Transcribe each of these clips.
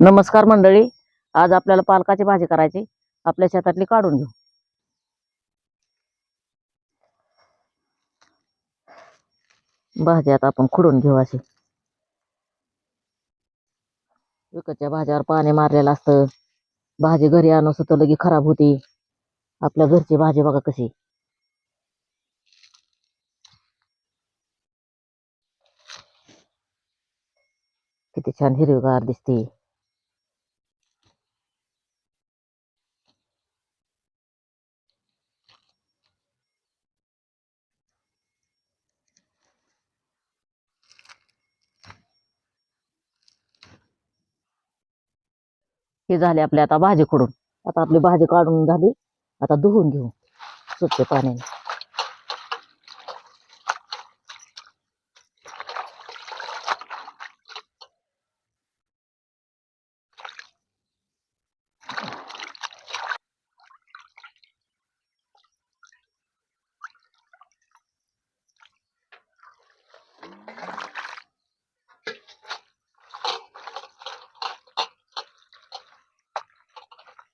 नमस्कार मंडळी. आज आपल्याला पालकाची भाजी करायची. आपल्या शेतातली काढून घेऊ. भाजी आता आपण खुडून घेऊ अशी. विकतच्या भाज्यावर पाणी मारलेलं असतं. भाजी घरी आणू सुद्धा लगी खराब होती. आपल्या घरची भाजी बघा कशी. किती छान हिरवीगार दिसते. हे झाले आपले आता भाजी खोडून आता आपली भाजी काढून झाली. आता धुवून घेऊ स्वच्छ पाण्याने.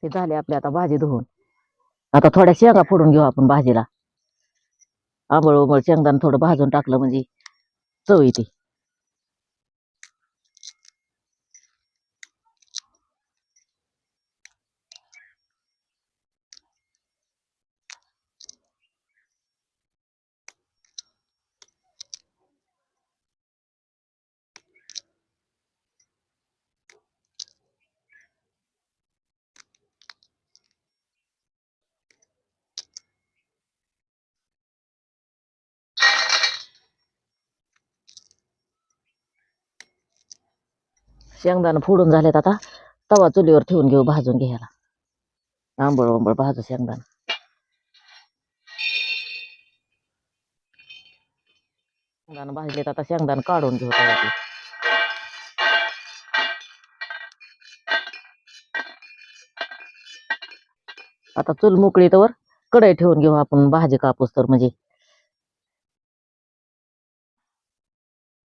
हे झाले आपली आता भाजी धुवून. आता थोड्या शेंगा फोडून घेऊ आपण भाजीला. आंबळ उंबळ शेंगदाण थोडं भाजून टाकलं म्हणजे चव येते. शेंगदाणा फोडून झालेत आता. तवा चुलीवर ठेवून घेऊ भाजून घ्यायला. आंबळ उंबळ भाजू शेंगदाणा. शेंगदाणं भाजलेत आता शेंगदाण काढून घेऊ तव्यातले आता चूल मोकळी तर कढई ठेवून घेऊ आपण भाजी कापूस तर म्हणजे.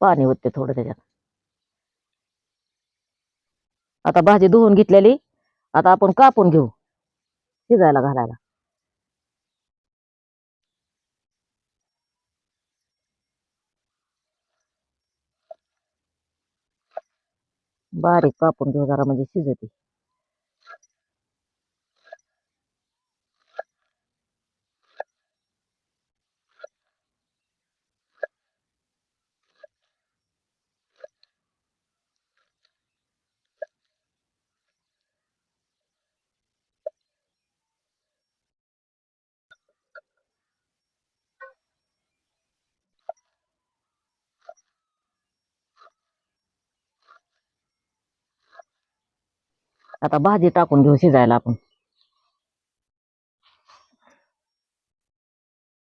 पाणी होते थोडं त्याच्यात. आता भाजी धुवून घेतलेली आता आपण कापून घेऊ शिजायला घालायला. बारीक कापून घेऊ जरा म्हणजे शिजते. आता भाजी टाकून घेऊ शिजायला आपण.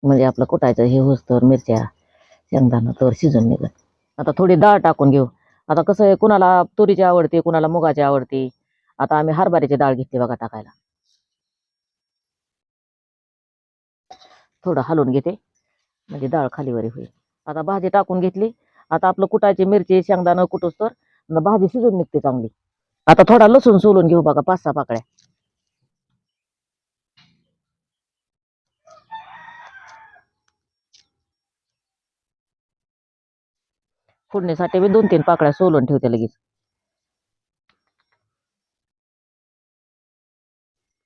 म्हणजे आपलं कुटायचं हे होस तर मिरच्या शेंगदाणा तर शिजून निघत आता थोडी डाळ टाकून घेऊ. आता कसं आहे कुणाला तुरीची आवडते कुणाला मुगाची आवडते. आता आम्ही हरभऱ्याची डाळ घेतली बघा टाकायला. थोडं हलवून घेते. म्हणजे डाळ खालीवरी होईल. आता भाजी टाकून घेतली. आता आपलं कुटायची मिरची शेंगदाणा कुटूस तर भाजी शिजून निघते चांगली. आता थोडा लसूण सोलून घेऊ बघा पाच सहा पाकळ्या. फोडणीसाठी मी दोन तीन पाकळ्या सोलून ठेवते लगेच.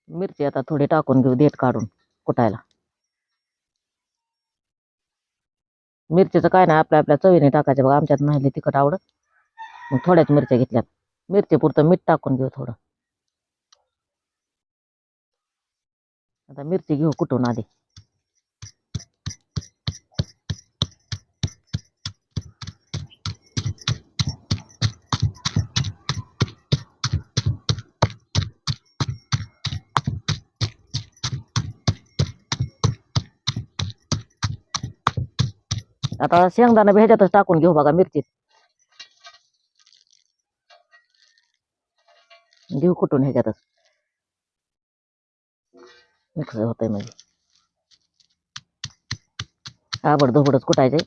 मिरची आता थोडी टाकून घेऊ देठ काढून कुटायला. मिरचीचं काय नाही आपल्या आपल्या चवीने टाकायचं बघा आमच्यात नाही तिखट आवडत. मग थोड्याच मिरच्या घेतल्यात. मिरची पुरतं मीठ टाकून घेऊ थोडं. आता मिरची घेऊ कुठून आधी? आता शेंगदाणा भेजातच ह्याच्यातच टाकून घेऊ बघा मिरचीत. देऊ कुठून ह्याच्यातच मिक्स होत आहे म्हणजे. आवडधोबडच कुठायचे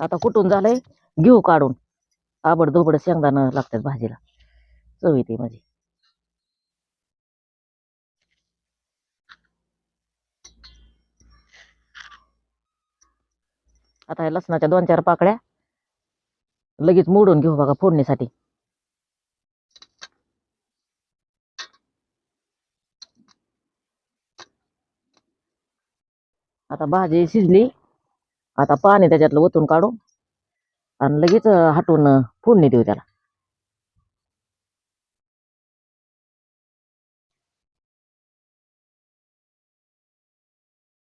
आता कुठून झालंय? घेऊ काढून. आबड धोबड शेंगदाणं लागतात भाजीला. चव येते माझी. आता लसणाच्या दोन चार पाकळ्या लगेच मोडून घेऊ बघा फोडणीसाठी. आता भाजी शिजली. आता पाणी त्याच्यातलं ओतून काढू. आणि लगेच हटवून फोडणी देऊ त्याला.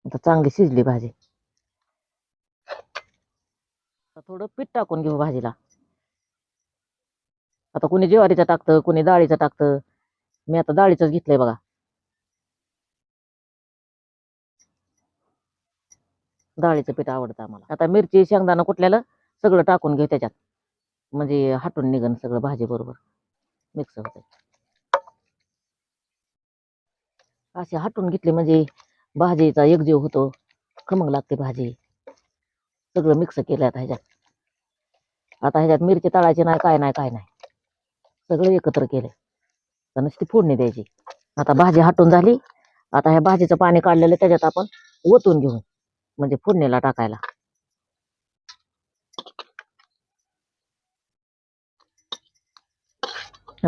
आता चांगली शिजली भाजी. आता थोडं पीठ टाकून घेऊ भाजीला. आता कुणी ज्वारीचं टाकतं कुणी डाळीचं टाकतं. मी आता डाळीचंच घेतलंय बघा. डाळीचं पीठ आवडतं आम्हाला. आता मिरची शेंगदाणा कुठल्याला? सगळं टाकून घेऊ त्याच्यात. म्हणजे हाटून निघन सगळं भाजी बरोबर. मिक्स होते असे हाटून घेतले म्हणजे भाजीचा एकजीव होतो. खमंग लागते भाजी. सगळं मिक्स केलं आता ह्याच्यात. आता ह्याच्यात मिरची तळायची नाही काय नाही काय नाही. सगळं एकत्र केले तर नुसती फोडणी द्यायची. आता भाजी हाटून झाली. आता ह्या भाजीचं पाणी काढलेलं त्याच्यात आपण ओतून घेऊ. म्हणजे फोडणीला टाकायला.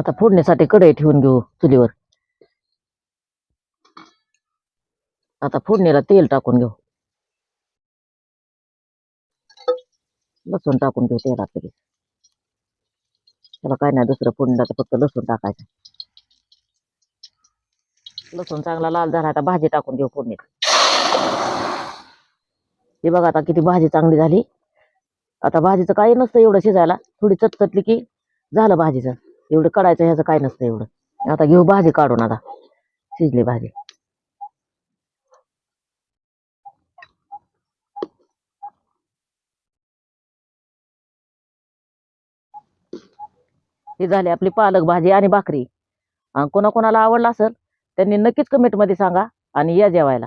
आता फोडणीसाठी कढई ठेवून घेऊ चुलीवर. आता फोडणीला तेल टाकून घेऊ. लसूण टाकून घेऊ तेलात लगेच. त्याला काय नाही दुसरं फोडणीला फक्त लसूण टाकायचं. लसूण चांगला लाल झाला आता भाजी टाकून घेऊ फोडणीत. हे बघा आता किती भाजी चांगली झाली. आता भाजीचं काही नसतं एवढं शिजायला. थोडी चटचटली की झालं भाजीचं. एवढं काढायचं ह्याचं काय नसतं एवढं. आता घेऊ भाजी काढून आता. शिजली भाजी. ही झाली आपली पालक भाजी आणि भाकरी. कोणाकोणाला आवडला असेल त्यांनी नक्कीच कमेंटमध्ये सांगा आणि या जेवायला.